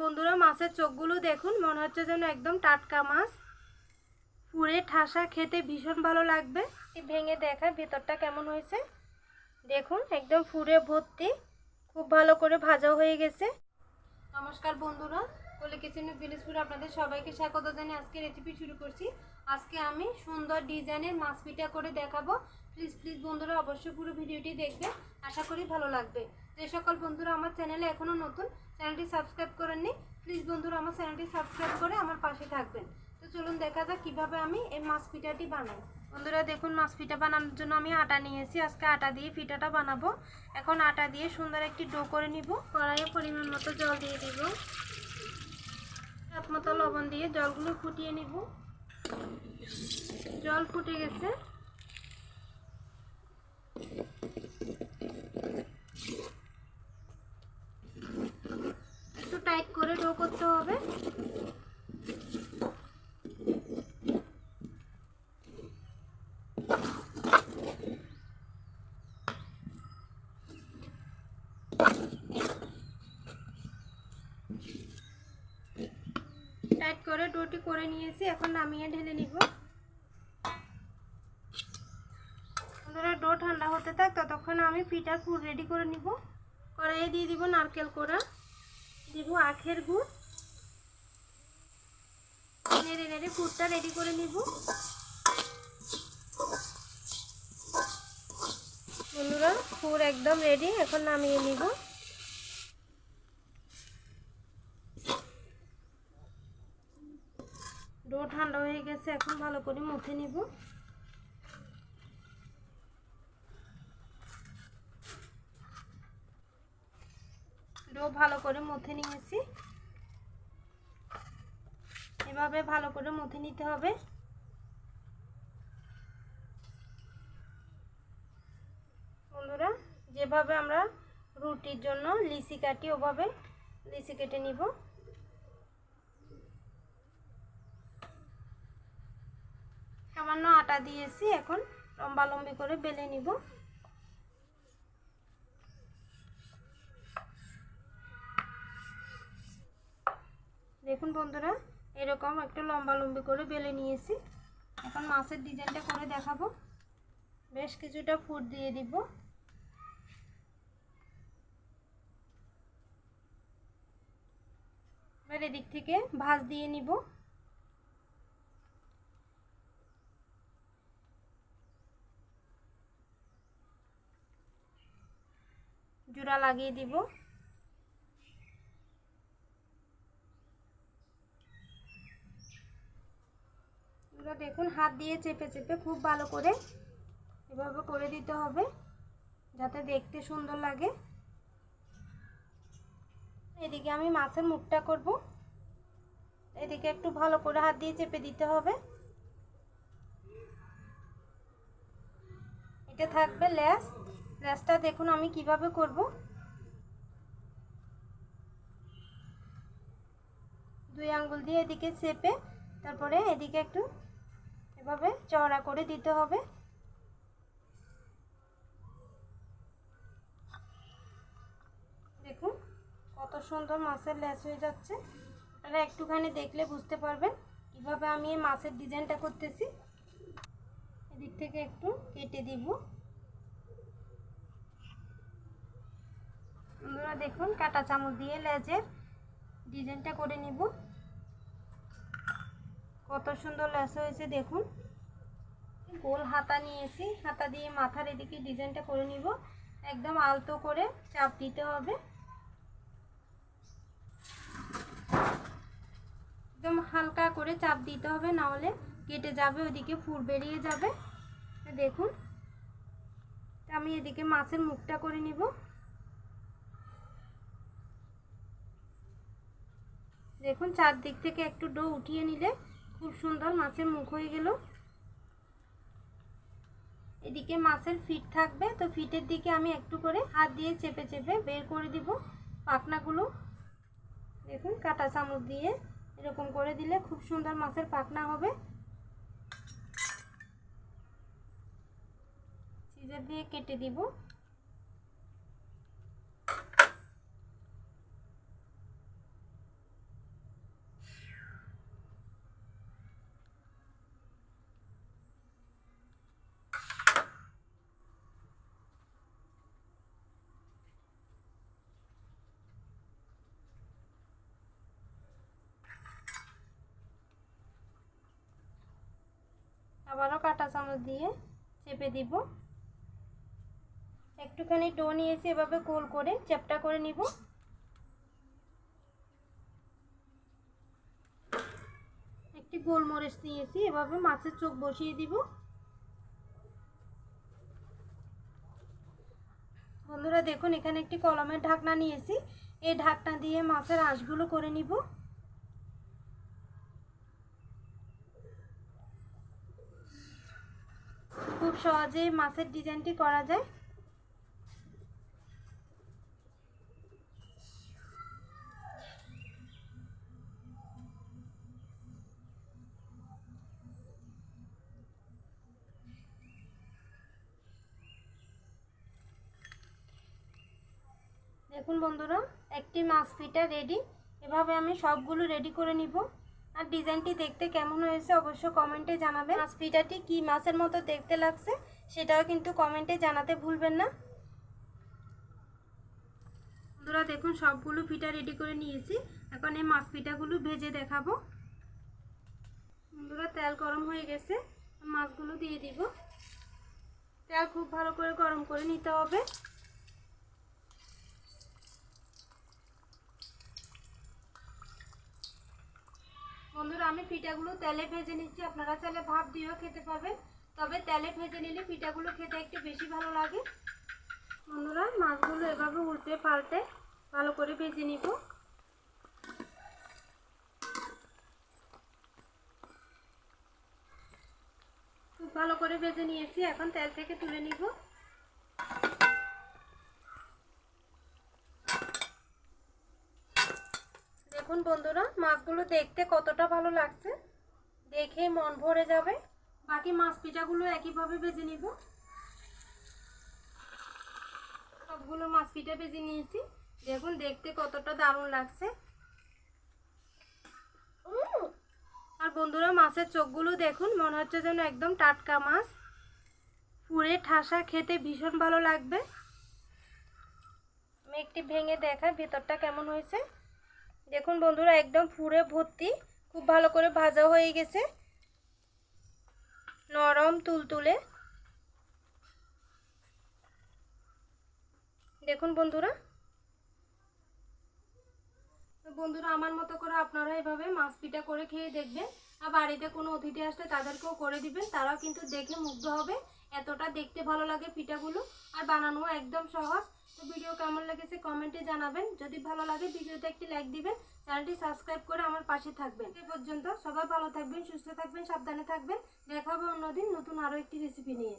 বন্ধুরা, মাছের চোখগুলো দেখুন, মনে হচ্ছে যেন একদম টাটকা মাছ। পুরে ঠাসা, খেতে ভীষণ ভালো লাগবে। ভেঙে দেখায় ভেতরটা কেমন হয়েছে? দেখুন, একদম ফুরে ভর্তি, খুব ভালো করে ভাজা হয়ে গেছে। নমস্কার বন্ধুরা, কলি কিচেনের বিলিসপুর আপনাদের সবাইকে স্বাগত জানিয়ে আজকে রেসিপি শুরু করছি। আজকে আমি সুন্দর ডিজাইনের মাছ পিঠা করে দেখাবো। প্লিজ প্লিজ বন্ধুরা, অবশ্যই পুরো ভিডিওটি দেখবে। আশা করি ভালো লাগবে। যে সকল বন্ধুরা আমার চ্যানেলে এখনও নতুন, চ্যানেলটি সাবস্ক্রাইব করেননি প্লিজ বন্ধুরা আমার চ্যানেলটি সাবস্ক্রাইব করে আমার পাশে থাকবেন। তো চলুন দেখা যাক কীভাবে আমি এই মাছ পিঠাটি বানাই। বন্ধুরা, দেখুন, মাছ পিঠা বানানোর জন্য আমি আটা নিয়েছি। আজকে আটা দিয়ে পিঠাটা বানাবো। এখন আটা দিয়ে সুন্দর একটি ডো করে নিব। কড়াইয়ে পরিমাণ মতো জল দিয়ে দিব। হাত মতো লবণ দিয়ে জলগুলো ফুটিয়ে নিব। জল ফুটে গেছে। একটু টাইট করে ডো করতে হবে। টাইট করে ডোটি করে নিয়েছি, এখন নামিয়ে ঢেলে নিব বন্ধুরা ডো ঠান্ডা হতে ততক্ষণ আমি পিঠা পুর রেডি করে নিব। কড়াইয়ে দিয়ে দিব নারকেল কোড়া। দিব আখের গুড়। নেড়ে নেড়ে পুরটা রেডি করে নিব। বন্ধুরা পুর একদম রেডি এখন নামিয়ে নিব। ডো ঠান্ডা হয়ে গেছে, এখন ভালো করে মুখে নিব। ডো ভালো করে মুথে নিয়েছি। এভাবে ভালো করে মুথে নিতে হবে। বন্ধুরা, যেভাবে আমরা রুটির জন্য লিচি কাটি, ওভাবে লিচি কেটে নিব। সামান্য আটা দিয়েছি, এখন লম্বা লম্বি করে বেলে নিব। দেখুন বন্ধুরা, এরকম একটু লম্বা লম্বি করে বেলে নিয়েছি। এখন মাছের ডিজাইনটা করে দেখাবো। বেশ কিছুটা ফুট দিয়ে দিব। এবার এদিক থেকে ভাজ দিয়ে নিব। জোড়া লাগিয়ে দিব। এবার দেখুন, হাত দিয়ে চেপে চেপে খুব ভালো করে এভাবে করে দিতে হবে, যাতে দেখতে সুন্দর লাগে। এদিকে আমি মাছের মুখটা করব। এদিকে একটু ভালো করে হাত দিয়ে চেপে দিতে হবে। এটা থাকবে ল্যাস। ল্যাসটা দেখুন আমি কীভাবে করব। দুই আঙ্গুল দিয়ে এদিকে চেপে, তারপরে এদিকে একটু এভাবে চওড়া করে দিতে হবে। দেখুন, কত সুন্দর মাছের ল্যাস হয়ে যাচ্ছে। আপনারা একটুখানি দেখলে বুঝতে পারবেন কীভাবে আমি এই মাছের ডিজাইনটা করতেছি। এদিক থেকে একটু কেটে দিব। বন্ধুরা দেখুন, কাটা চামচ দিয়ে লেজের ডিজাইনটা করে নিব। কত সুন্দর লেস হয়েছে দেখুন। গোল হাতা নিয়েছি, হাতা দিয়ে মাথার এদিকে ডিজাইনটা করে নিব। একদম আলতো করে চাপ দিতে হবে। একদম হালকা করে চাপ দিতে হবে, নাহলে কেটে যাবে, ওইদিকে ফুল বেরিয়ে যাবে। দেখুন, আমি এদিকে মাছের মুখটা করে নিব। দেখুন, চারদিক থেকে একটু ডো উঠিয়ে নিলে খুব সুন্দর মাছের মুখ হয়ে গেল। এদিকে মাছের ফিট থাকবে, তো ফিটের দিকে আমি একটু করে হাত দিয়ে চেপে চেপে বের করে দিব পাখনাগুলো। দেখুন, কাটা চামচ দিয়ে এরকম করে দিলে খুব সুন্দর মাছের পাখনা হবে। সিজার দিয়ে কেটে দিব। আবারও কাঁটা চামচ দিয়ে চেপে দিব। একটুখানি ডো নিয়েছি, এভাবে গোল করে চ্যাপটা করে নিব। একটি গোলমরিচ নিয়েছি, এভাবে মাছের চোখ বসিয়ে দিব। বন্ধুরা, দেখুন, এখানে একটি কলমের ঢাকনা নিয়েছি। এই ঢাকনা দিয়ে মাছের আঁশগুলো করে নিব। খুব সহজেই মাছের ডিজাইনটি করা যায়। দেখুন বন্ধুরা, একটি মাছ পিঠা রেডি এভাবে আমি সবগুলো রেডি করে নিব। আর ডিজাইনটি দেখতে কেমন হয়েছে অবশ্য কমেন্টে জানাবেন। মাছ পিঠাটি কী মাছের মতো দেখতে লাগছে সেটাও কিন্তু কমেন্টে জানাতে ভুলবেন না। বন্ধুরা, দেখুন, সবগুলো পিঠা রেডি করে নিয়েছি। এখন এই মাছ পিঠাগুলো ভেজে দেখাবো। বন্ধুরা, তেল গরম হয়ে গেছে। মাছগুলো দিয়ে দিব। তেল খুব ভালো করে গরম করে নিতে হবে। বন্ধুরা, আমি পিঠাগুলো তেলে ভেজে নিচ্ছি। আপনারা চাইলে ভাপ দিয়েও খেতে পারবেন। তবে তেলে ভেজে নিলে পিঠাগুলো খেতে একটু বেশি ভালো লাগে। বন্ধুরা, মাছগুলো এভাবে উল্টে পাল্টে ভালো করে ভেজে নিব। খুব ভালো করে ভেজে নিয়েছি। এখন তেল থেকে তুলে নিব। দেখুন বন্ধুরা, মাছগুলো দেখতে কতটা ভালো লাগছে। দেখে মন ভরে যাবে। বাকি মাছ পিঠাগুলো একইভাবে ভেজে নিব। সবগুলো মাছ পিঠা ভেজে নিয়েছি। দেখুন, দেখতে কতটা দারুণ লাগছে। আর বন্ধুরা, মাছের চোখগুলো দেখুন, মনে হচ্ছে যেন একদম টাটকা মাছ। পুরে ঠাসা খেতে ভীষণ ভালো লাগবে। আমি একটি ভেঙে দেখাই, ভেতরটা কেমন হয়েছে। দেখুন বন্ধুরা, একদম ফুরে ভর্তি। খুব ভালো করে ভাজা হয়ে গেছে। নরম তুলতুলে। দেখুন বন্ধুরা। বন্ধুরা, আমার মতো করে আপনারা এভাবে মাছ পিঠা করে খেয়ে দেখবেন। আর বাড়িতে কোনো অতিথি আসলে তাদেরকেও করে দিবেন। তারাও কিন্তু দেখে মুগ্ধ হবে। এতটা দেখতে ভালো লাগে পিঠাগুলো। আর বানানো একদম সহজ। তো ভিডিও কেমন লেগেছে কমেন্টে জানাবেন। যদি ভালো লাগে, ভিডিওতে একটি লাইক দিবেন, চ্যানেলটি সাবস্ক্রাইব করে আমার পাশে থাকবেন। এ পর্যন্ত সবাই ভালো থাকবেন, সুস্থ থাকবেন, সাবধানে থাকবেন। দেখা হবে অন্যদিন নতুন আরও একটি রেসিপি নিয়ে।